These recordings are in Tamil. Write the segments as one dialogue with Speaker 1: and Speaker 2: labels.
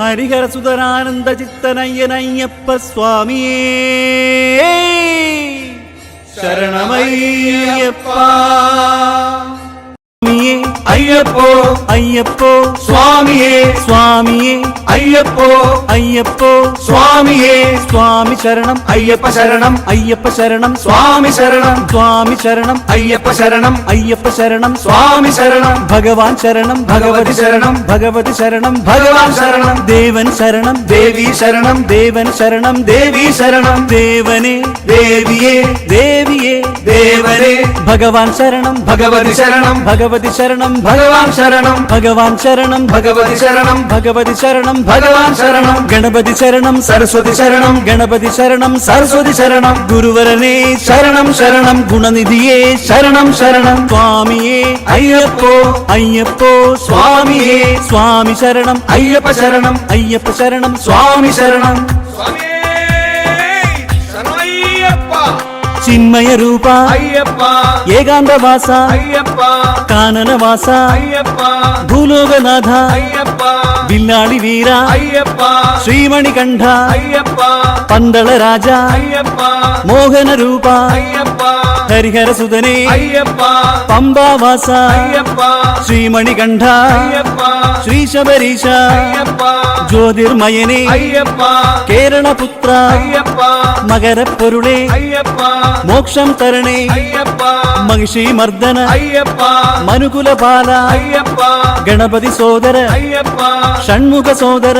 Speaker 1: ஹரிஹர சுதரானந்த சித்தனையனையப்ப சுவாமியே. சரணமையப்பா
Speaker 2: ஐயப்போ.
Speaker 1: ஐயப்போ.
Speaker 2: சுவாமியே.
Speaker 1: சுவாமியே.
Speaker 2: അയ്യപ്പോ
Speaker 1: അയ്യപ്പോ.
Speaker 2: സ്വാമിയേ.
Speaker 1: സ്വാമി ശരണം.
Speaker 2: അയ്യപ്പ ശരണം.
Speaker 1: അയ്യപ്പ ശരണം.
Speaker 2: സ്വാമി ശരണം.
Speaker 1: സ്വാമി ശരണം.
Speaker 2: അയ്യപ്പ ശരണം.
Speaker 1: അയ്യപ്പ ശരണം.
Speaker 2: സ്വാമി ശരണം.
Speaker 1: ഭഗവാൻ ശരണം. ഭഗവതി ശരണം. ഭഗവതി ശരണം. ഭഗവാൻ
Speaker 2: ശരണം.
Speaker 1: ദേവൻ ശരണം. ദേവി
Speaker 2: ശരണം.
Speaker 1: ദേവൻ ശരണം.
Speaker 2: ദേവി ശരണം.
Speaker 1: ദേവനെ.
Speaker 2: ദേവിയെ.
Speaker 1: ദേവിയെ.
Speaker 2: ദേവനെ.
Speaker 1: ഭഗവാൻ ശരണം. ഭഗവതി
Speaker 2: ശരണം.
Speaker 1: ഭഗവതി ശരണം.
Speaker 2: ഭഗവാൻ ശരണം.
Speaker 1: ഭഗവാൻ ശരണം.
Speaker 2: ഭഗവതി ശരണം.
Speaker 1: ഭഗവതി ശരണം.
Speaker 2: ഭഗവാൻ ശരണം
Speaker 1: ഗണപതി ശരണം സരസ്വതി
Speaker 2: ശരണം
Speaker 1: ഗണപതി ശരണം സരസ്വതി
Speaker 2: ശരണം.
Speaker 1: ഗുരുവരനെ ശരണം ശരണം. ഗുണനിധിയെ ശരണം
Speaker 2: ശരണം.
Speaker 1: സ്വാമിയെ അയ്യപ്പോ അയ്യപ്പോ. സ്വാമിയെ സ്വാമി ശരണം.
Speaker 2: അയ്യപ്പ ശരണം
Speaker 1: അയ്യപ്പ ശരണം. സ്വാമി
Speaker 2: ശരണം.
Speaker 1: ചിന്മ ரூபா
Speaker 2: ஐயப்பா.
Speaker 1: ஏகாந்த வாசா
Speaker 2: ஐயப்பா.
Speaker 1: கானன வாசா
Speaker 2: ஐயப்பா.
Speaker 1: பூலோகநாத.
Speaker 2: ஐயப்பா.
Speaker 1: வில்லாளி வீரா.
Speaker 2: ஐயப்பா.
Speaker 1: ஸ்ரீமணி கண்டா
Speaker 2: ஐயப்பா.
Speaker 1: பந்தள ராஜா
Speaker 2: ஐயப்பா.
Speaker 1: மோகன ரூபா
Speaker 2: ஐயப்பா.
Speaker 1: ஹரிஹர சுதனே
Speaker 2: ஐயப்பா.
Speaker 1: பம்பா வாசா ஐயப்பா. ஸ்ரீமணி கண்டா ஐயப்பா. ஸ்ரீ சபரீஷா ஐயப்பா. ஜோதிர்மயனே.
Speaker 2: ஐயப்பா.
Speaker 1: கேரள புத்ரா ஐயப்பா. மகர பொருளே.
Speaker 2: ஐயப்பா.
Speaker 1: மகிஷி మోక్షం తరణే మహిషి మర్దన మనుకుల బాల గణపతి సోదర షణ్ముఖ సోదర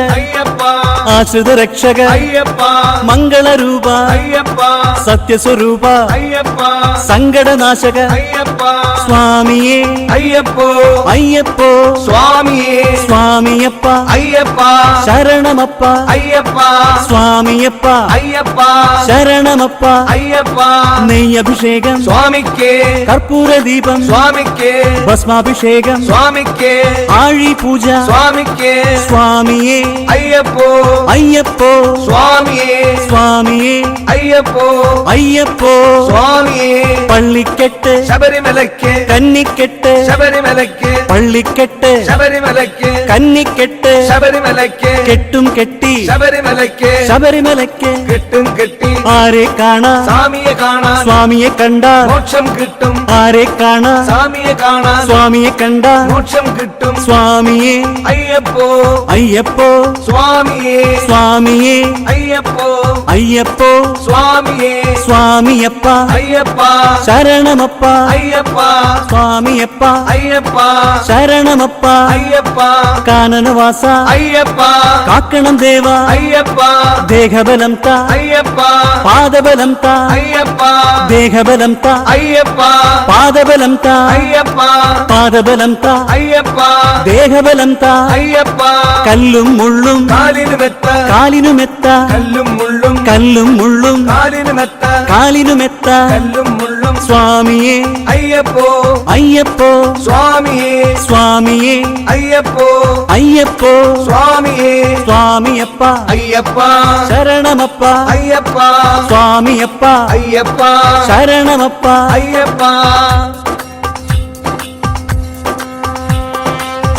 Speaker 2: ஐயப்பா
Speaker 1: ಆಶ್ರಿತ ರಕ್ಷಕ
Speaker 2: ஐயப்பா
Speaker 1: ಮಂಗಳ ರೂಪ
Speaker 2: ஐயப்பா
Speaker 1: ಸತ್ಯ ಸ್ವರೂಪ
Speaker 2: ஐயப்பா
Speaker 1: ಸಂಗಡ ನಾಶಕ
Speaker 2: ஐயப்பா
Speaker 1: ಸ್ವಾಮಿಯೇ
Speaker 2: ஐயப்போ
Speaker 1: ಅಯ್ಯಪ್ಪೋ
Speaker 2: சுவாமியே
Speaker 1: ಸ್ವಾಮಿಯಪ್ಪ
Speaker 2: ஐயப்பா
Speaker 1: ಶರಣಮಪ್ಪ
Speaker 2: ஐயப்பா
Speaker 1: ಸ್ವಾಮಿಯಪ್ಪ
Speaker 2: ஐயப்பா
Speaker 1: ಶರಣಮಪ್ಪ
Speaker 2: ஐயப்பா
Speaker 1: ನೆಯ್ಯ ಅಭಿಷೇಕಂ
Speaker 2: சுவாமிக்கே
Speaker 1: ಕರ್ಪೂರ ದೀಪಂ
Speaker 2: சுவாமிக்கே
Speaker 1: ಭಸ್ಮಾಭಿಷೇಕಂ
Speaker 2: சுவாமிக்கே
Speaker 1: ಆಳಿ ಪೂಜಾ
Speaker 2: சுவாமிக்கே
Speaker 1: ಸ್ವಾಮಿಯೇ
Speaker 2: ஐயப்போ ஐயப்போ.
Speaker 1: ஐயப்போ.
Speaker 2: சுவாமியே.
Speaker 1: சுவாமியே.
Speaker 2: ஐயப்போ.
Speaker 1: ஐயப்போ.
Speaker 2: சுவாமியே.
Speaker 1: பள்ளி கெட்டு.
Speaker 2: சபரிமலைக்கு.
Speaker 1: கன்னி கெட்டு.
Speaker 2: சபரிமலைக்கு.
Speaker 1: பள்ளி கெட்டு.
Speaker 2: சபரிமலைக்கு.
Speaker 1: கன்னி கெட்டு.
Speaker 2: சபரிமலைக்கு.
Speaker 1: கெட்டும் கெட்டி.
Speaker 2: சபரிமலைக்கு.
Speaker 1: சபரிமலைக்கு.
Speaker 2: கெட்டும் கெட்டி.
Speaker 1: ஆரே காணா.
Speaker 2: சாமியை காணா.
Speaker 1: சுவாமியை கண்டா.
Speaker 2: மோட்சம் கிட்டும்.
Speaker 1: ஆரே காணா.
Speaker 2: சாமியை காணா.
Speaker 1: சுவாமியை கண்டா.
Speaker 2: மோட்சம் கிட்டும்.
Speaker 1: சுவாமியே.
Speaker 2: ஐயப்போ.
Speaker 1: ஐயப்போ.
Speaker 2: சுவாமி சுவாமியே
Speaker 1: சுவாமியே
Speaker 2: ஐயப்போ
Speaker 1: ஐயப்போ.
Speaker 2: சுவாமியே.
Speaker 1: சுவாமியப்பா.
Speaker 2: ஐயப்பா.
Speaker 1: சரணமப்பா.
Speaker 2: ஐயப்பா.
Speaker 1: சுவாமியப்பா.
Speaker 2: ஐயப்பா.
Speaker 1: சரணமப்பா.
Speaker 2: ஐயப்பா.
Speaker 1: கானனவாசா
Speaker 2: ஐயப்பா.
Speaker 1: காக்கணம் தேவா.
Speaker 2: ஐயப்பா.
Speaker 1: தேகபலம் தா.
Speaker 2: ஐயப்பா.
Speaker 1: பாதபலம் தா.
Speaker 2: ஐயப்பா.
Speaker 1: தேகபலம் தா.
Speaker 2: ஐயப்பா.
Speaker 1: பாதபலம் தா.
Speaker 2: ஐயப்பா.
Speaker 1: பாதபலம் தா.
Speaker 2: ஐயப்பா.
Speaker 1: தேகபலம் தா.
Speaker 2: ஐயப்பா.
Speaker 1: கல்லும் முள்ளும்.
Speaker 2: காலினுமெத்த
Speaker 1: காலினுமெத்த
Speaker 2: கல்லும்
Speaker 1: கல்லும் முள்ளும்
Speaker 2: காலினு மெத்த.
Speaker 1: காலினு மெத்த.
Speaker 2: கல்லும் முள்ளும்.
Speaker 1: சுவாமியே.
Speaker 2: ஐயப்போ.
Speaker 1: ஐயப்போ.
Speaker 2: சுவாமியே.
Speaker 1: சுவாமியே.
Speaker 2: ஐயப்போ.
Speaker 1: ஐயப்போ.
Speaker 2: சுவாமியே.
Speaker 1: சுவாமியப்பா.
Speaker 2: ஐயப்பா.
Speaker 1: சரணமப்பா.
Speaker 2: ஐயப்பா.
Speaker 1: சுவாமியப்பா.
Speaker 2: ஐயப்பா.
Speaker 1: சரணமப்பா.
Speaker 2: ஐயப்பா.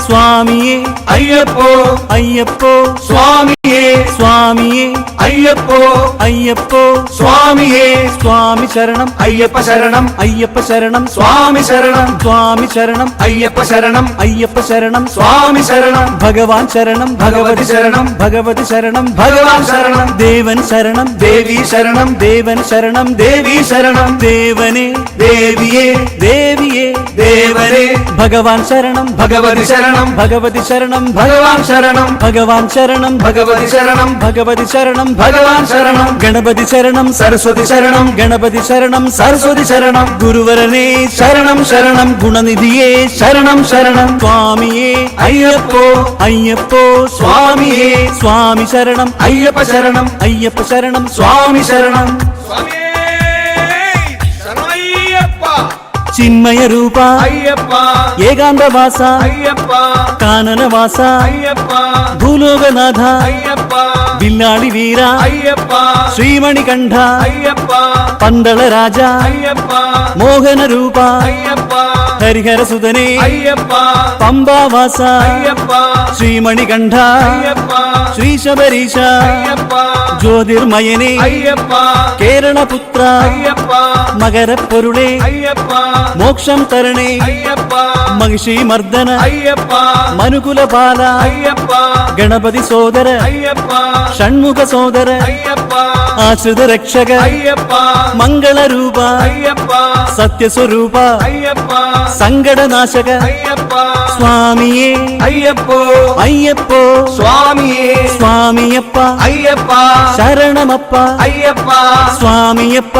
Speaker 1: சுவாமியே.
Speaker 2: ஐயப்போ.
Speaker 1: ஐயப்போ.
Speaker 2: சுவாமியே.
Speaker 1: சுவாமியே.
Speaker 2: അയ്യപ്പോ
Speaker 1: അയ്യപ്പോ.
Speaker 2: സ്വാമിയെ.
Speaker 1: സ്വാമി ശരണം.
Speaker 2: അയ്യപ്പ ശരണം.
Speaker 1: അയ്യപ്പ ശരണം.
Speaker 2: സ്വാമി ശരണം.
Speaker 1: സ്വാമി ശരണം.
Speaker 2: അയ്യപ്പ ശരണം.
Speaker 1: അയ്യപ്പ ശരണം.
Speaker 2: സ്വാമി ശരണം.
Speaker 1: ഭഗവാൻ ശരണം. ഭഗവതി ശരണം. ഭഗവതി ശരണം. ഭഗവാൻ
Speaker 2: ശരണം.
Speaker 1: ദേവൻ ശരണം. ദേവി
Speaker 2: ശരണം.
Speaker 1: ദേവൻ ശരണം. ദേവി
Speaker 2: ശരണം.
Speaker 1: ദേവനെ.
Speaker 2: ദേവിയെ.
Speaker 1: ദേവിയെ.
Speaker 2: ദേവനെ.
Speaker 1: ഭഗവാൻ ശരണം. ഭഗവതി
Speaker 2: ശരണം.
Speaker 1: ഭഗവതി ശരണം. ഭഗവാൻ
Speaker 2: ശരണം.
Speaker 1: ഭഗവാൻ ശരണം. ഭഗവതി
Speaker 2: ശരണം.
Speaker 1: ഭഗവതി ശരണം.
Speaker 2: ഭഗവാൻ ശരണം.
Speaker 1: ഗണപതി ശരണം സരസ്വതി
Speaker 2: ശരണം
Speaker 1: ഗണപതി ശരണം സരസ്വതി
Speaker 2: ശരണം.
Speaker 1: ഗുരുവരനെ ശരണം ശരണം. ഗുണനിധിയെ ശരണം ശരണം. സ്വാമിയെ അയ്യപ്പോ അയ്യപ്പോ. സ്വാമിയെ. സ്വാമി ശരണം
Speaker 2: അയ്യപ്പ ശരണം.
Speaker 1: അയ്യപ്പ ശരണം സ്വാമി
Speaker 2: ശരണം. ചിന്മയ
Speaker 1: ಚಿನ್ಮಯ ರೂಪ
Speaker 2: ಅಯ್ಯಪ್ಪ
Speaker 1: ಏಕಾಂತ ವಾಸ
Speaker 2: ಅಯ್ಯಪ್ಪ
Speaker 1: ಕಾನನ ವಾಸ
Speaker 2: ಅಯ್ಯಪ್ಪ
Speaker 1: ಭೂಲೋಕನಾಥ
Speaker 2: ಅಯ್ಯಪ್ಪ
Speaker 1: ಬಿಲ್ಲಾಳಿ ವೀರ
Speaker 2: ಅಯ್ಯಪ್ಪ
Speaker 1: ಶ್ರೀಮಣಿಕಂಠ
Speaker 2: ಅಯ್ಯಪ್ಪ
Speaker 1: ಪಂದಳ ರಾಜ
Speaker 2: ಅಯ್ಯಪ್ಪ
Speaker 1: ಮೋಹನ ರೂಪ
Speaker 2: ಅಯ್ಯಪ್ಪ
Speaker 1: ಹರಿಹರ ಸುಧನೆ
Speaker 2: ಅಯ್ಯಪ್ಪ
Speaker 1: ಪಂಬಾವಾಸ ಅಯ್ಯಪ್ಪ ಶ್ರೀಮಣಿಕಂಠ ಅಯ್ಯಪ್ಪ ಶ್ರೀ ಶಬರೀಶ ಅಯ್ಯಪ್ಪ ಜ್ಯೋತಿರ್ಮಯನೇ ಅಯ್ಯಪ್ಪ ಕೆ புத்திரா மகர பொருளே மோக்ஷம் தரணே மகிஷி மர்தன மனுகுல பாலா கணபதி சோதர ஷண்முக சோதர ಆಸುದ ರಕ್ಷಕ
Speaker 2: ಅಯ್ಯಪ್ಪ
Speaker 1: ಮಂಗಳ ರೂಪ
Speaker 2: ಅಯ್ಯಪ್ಪ
Speaker 1: ಸತ್ಯ ಸ್ವರೂಪ
Speaker 2: ಅಯ್ಯಪ್ಪ
Speaker 1: ಸಂಗಡ ನಾಶಕ
Speaker 2: ಅಯ್ಯಪ್ಪ
Speaker 1: ಸ್ವಾಮಿಯೇ
Speaker 2: ಅಯ್ಯಪ್ಪೋ
Speaker 1: ಅಯ್ಯಪ್ಪೋ
Speaker 2: ಸ್ವಾಮಿಯೇ
Speaker 1: ಸ್ವಾಮಿಯಪ್ಪ
Speaker 2: ಅಯ್ಯಪ್ಪ
Speaker 1: ಶರಣಮಪ್ಪ
Speaker 2: ಅಯ್ಯಪ್ಪ
Speaker 1: ಸ್ವಾಮಿಯಪ್ಪ